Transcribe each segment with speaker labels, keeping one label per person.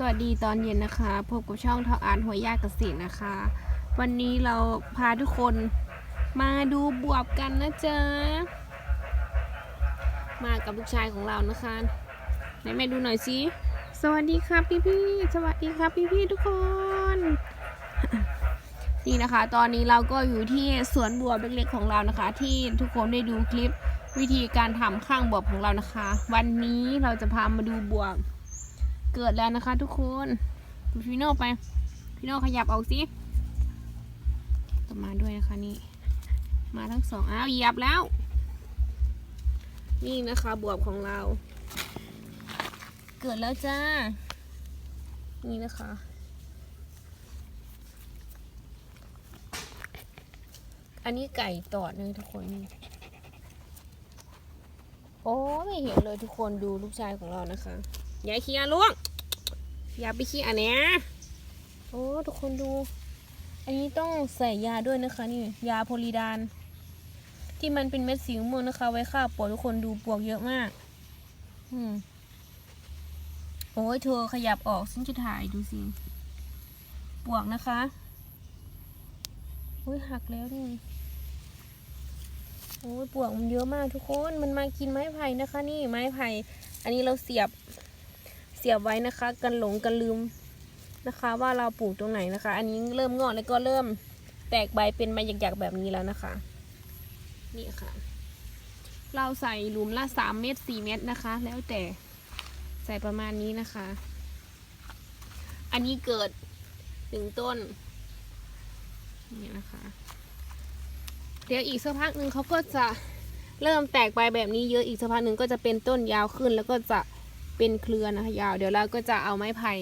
Speaker 1: สวัสดีตอนเย็นนะคะพบกับช่องทออาร์ตหัวยากเกษตรนะคะ วันนี้เราพาทุกคนมาดูบวบกันนะจ๊ะ มากับลูกชายของเรานะคะไหนแม่ดูหน่อยสิสวัสดีครับพี่พี่สวัสดีครับพี่พี่ทุกคน นี่นะคะ ตอนนี้เราก็อยู่ที่สวนบวบเล็กๆของเรานะคะ ที่ทุกคนได้ดูคลิปวิธีการทำข้างบวบของเรานะคะ วันนี้เราจะพามาดูบวบ เกิดแล้วนะคะทุกคนดูพี่โน่ไปพี่โน่ขยับออกสิต่อมาด้วยนะคะนี่ มาทั้งสองอ้าวเหยียบแล้ว นี่นะคะบวบของเรา เกิดแล้วจ้า นี่นะคะอันนี้ไก่ตอดเลยทุกคนนี่โอ้ไม่เห็นเลยทุกคนดูลูกชายของเรานะคะ อย่าขี้อาล่วง อย่าไปขี้อันเนี้ยโอ้ทุกคนดู อันนี้ต้องใส่ยาด้วยนะคะ นี่ ยาโพลีดาน ที่มันเป็นเม็ดสีม่วงนะคะ ไว้ฆ่าปวกทุกคนดูปวกเยอะมาก อืมโอ้ยเธอขยับออกฉันจะถ่ายดูสิปวกนะคะโอ้ยหักแล้วนี่โอ้ยปวกมันเยอะมากทุกคน มันมากินไม้ไผ่นะคะ นี่ไม้ไผ่ อันนี้เราเสียบ เสียบไว้นะคะ กันหลงกันลืมนะคะ ว่าเราปลูกตรงไหนนะคะ อันนี้เริ่มงอกแล้วก็เริ่มแตกใบเป็นใบหยักๆแบบนี้แล้วนะคะ นี่ค่ะ เราใส่หลุมละสามเม็ดสี่เม็ดนะคะ แล้วแต่ใส่ประมาณนี้นะคะ อันนี้เกิดหนึ่งต้นนี่นะคะ เดี๋ยวอีกสักพักหนึ่งเขาก็จะเริ่มแตกใบแบบนี้เยอะอีกสักพักหนึ่งก็จะเป็นต้นยาวขึ้นแล้วก็จะ เป็นเครือนะคะยาว เดี๋ยวเราก็จะเอาไม้ไผ่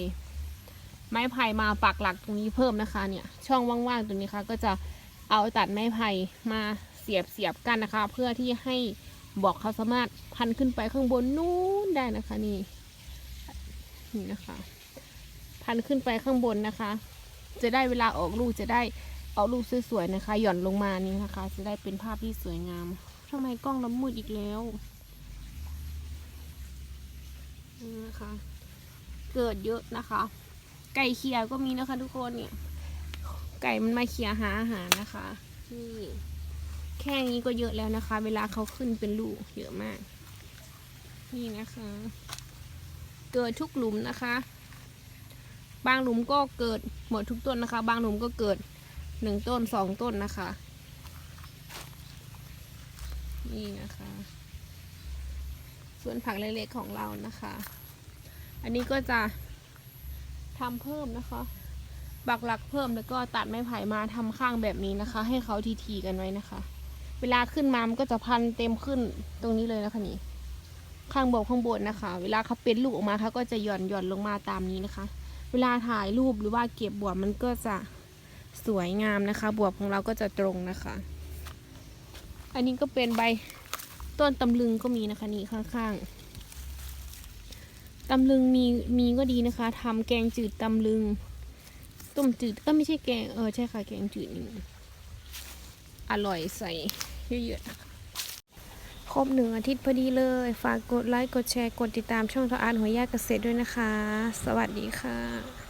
Speaker 1: ไม้ไผ่มาปักหลักตรงนี้เพิ่มนะคะเนี่ยช่องว่างๆตรงนี้ค่ะก็จะเอาตัดไม้ไผ่มาเสียบเสียบกันนะคะ เพื่อที่ให้บอกเขาสามารถพันขึ้นไปข้างบนนู้นได้นะคะนี่นี่นะคะ พันขึ้นไปข้างบนนะคะ จะได้เวลาออกลูกจะได้ออกลูกสวยๆนะคะ หย่อนลงมานี่นะคะ จะได้เป็นภาพที่สวยงามทำไมกล้องล้มืดอีกแล้ว นี่นะคะ เกิดเยอะนะคะ ไก่เขียก็มีนะคะ ทุกคนเนี่ย ไก่มันมาเขียหาอาหารนะคะนี่แค่นี้ก็เยอะแล้วนะคะ เวลาเขาขึ้นเป็นลูกเยอะมาก นี่นะคะ เกิดทุกหลุมนะคะ บางหลุมก็เกิดหมดทุกต้นนะคะ บางหลุมก็เกิดหนึ่งต้นสองต้นนะคะ นี่นะคะ ส่วนผักเล็กๆของเรานะคะ อันนี้ก็จะทำเพิ่มนะคะบักหลักเพิ่มแล้วก็ตัดไม้ไผ่มาทำข้างแบบนี้นะคะ ให้เขาทีๆกันไว้นะคะ เวลาขึ้นมามันก็จะพันเต็มขึ้นตรงนี้เลยนะคะนี่ข้างบนข้างบนนะคะ เวลาเขาเป็นลูกออกมาเขาก็จะหย่อนหย่อนลงมาตามนี้นะคะ เวลาถ่ายรูปหรือว่าเก็บบวบมันก็จะสวยงามนะคะ บวบของเราก็จะตรงนะคะ อันนี้ก็เป็นใบ ต้นตำลึงก็มีนะคะนี่ข้างๆตำลึงมีมีก็ดีนะคะทำแกงจืดตำลึง ต้มจืดก็ไม่ใช่แกงเออใช่ค่ะแกงจืดนี่อร่อยใส่เยอะๆครบหนึ่งอาทิตย์พอดีเลย ฝากกดไลค์กดแชร์กดติดตามช่องทออาร์ตหัวยาเกษตรด้วยนะคะ สวัสดีค่ะ